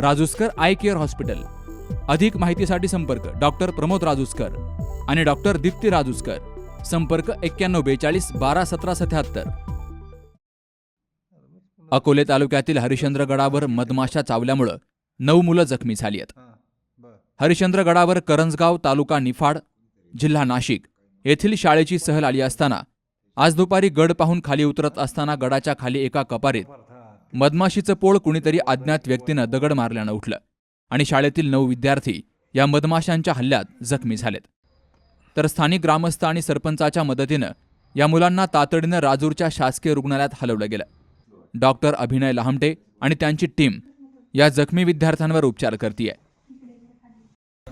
Rajuskar eye care hospital. अधिक माहितीसाठी संपर्क डॉक्टर प्रमोद राजूस्कर आणि डॉक्टर दीप्ती राजूस्कर. संपर्क एक्क्याण्णव बेचाळीस बारा सतरा सत्याहत्तर. अकोले तालुक्यातील हरिश्चंद्रगडावर मधमाशा चावल्यामुळं नऊ मुलं जखमी झाली आहेत हरिश्चंद्रगडावर करंजगाव तालुका निफाड जिल्हा नाशिक येथील शाळेची सहल आली असताना आज दुपारी गड पाहून खाली उतरत असताना गडाच्या खाली एका कपारीत मधमाशीचं पोळ कुणीतरी अज्ञात व्यक्तीनं दगड मारल्यानं उठलं आणि शाळेतील नऊ विद्यार्थी या मधमाशांच्या हल्ल्यात जखमी झालेत. तर स्थानिक ग्रामस्थ आणि सरपंचाच्या मदतीनं या मुलांना तातडीनं राजूरच्या शासकीय रुग्णालयात हलवलं गेलं. डॉक्टर अभिनय लहामटे आणि त्यांची टीम या जखमी विद्यार्थ्यांवर उपचार करतीये.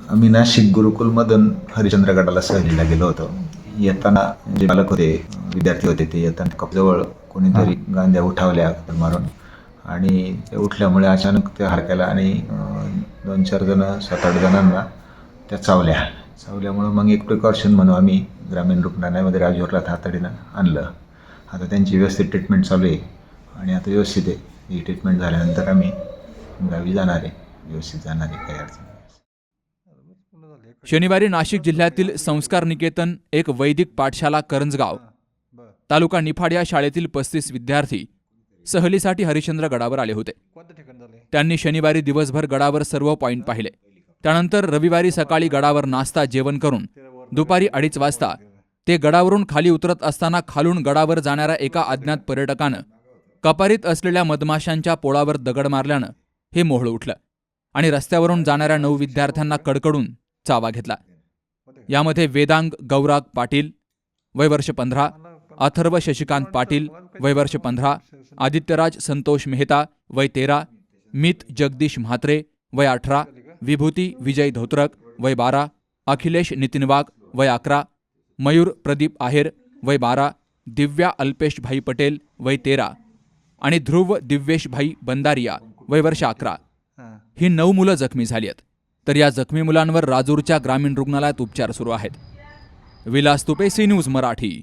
आम्ही नाशिक गुरुकुलमधून हरिश्चंद्रगडाला सहलीला गेलो होतो. येताना जे बालक होते विद्यार्थी होते ते येताना कपजवळ कोणीतरी गांद्या उठावल्या मारून आणि ते उठल्यामुळे अचानक त्या हरक्याला आणि दोन चार जण सात आठ जणांना त्या चावल्या. चावल्यामुळं मग एक प्रिकॉशन म्हणून आम्ही ग्रामीण रुग्णालयामध्ये राजूरला तातडीनं आणलं. आता त्यांची व्यवस्थित ट्रीटमेंट चालू आहे. आणि आता व्यवस्थित आहे. ही ट्रीटमेंट झाल्यानंतर आम्ही गावी जाणार आहे. व्यवस्थित जाणार आहे. काही अडचण शनिवारी नाशिक जिल्ह्यातील संस्कार निकेतन एक वैदिक पाठशाला करंजगाव तालुका निफाड या शाळेतील पस्तीस विद्यार्थी सहलीसाठी हरिश्चंद्र गडावर आले होते. त्यांनी शनिवारी दिवसभर गडावर सर्व पॉइंट पाहिले. त्यानंतर रविवारी सकाळी गडावर नाश्ता जेवण करून दुपारी अडीच वाजता ते गडावरून खाली उतरत असताना खालून गडावर जाणाऱ्या एका अज्ञात पर्यटकानं कपारीत असलेल्या मधमाशांच्या पोळावर दगड मारल्यानं हे मोहळ उठलं आणि रस्त्यावरून जाणाऱ्या नऊ विद्यार्थ्यांना कडकडून चावा घेतला. यामध्ये वेदांग गौराग पाटील वय वर्ष पंधरा अथर्व शशिकांत पाटील वय वर्ष पंधरा आदित्यराज संतोष मेहता वय तेरा मित जगदीश म्हात्रे वय अठरा विभूती विजय धोत्रक वय बारा अखिलेश नितीन वाघ वय अकरा मयूर प्रदीप आहेर वय बारा दिव्या अल्पेशभाई पटेल वय तेरा आणि ध्रुव दिव्येशभाई बंदारिया वय वर्ष अकरा. ही नऊ मुलं जखमी झाली आहेत. तर या जखमी मुलांवर राजूरच्या ग्रामीण रुग्णालयात उपचार सुरू आहेत. Vilas Tupe C news Marathi.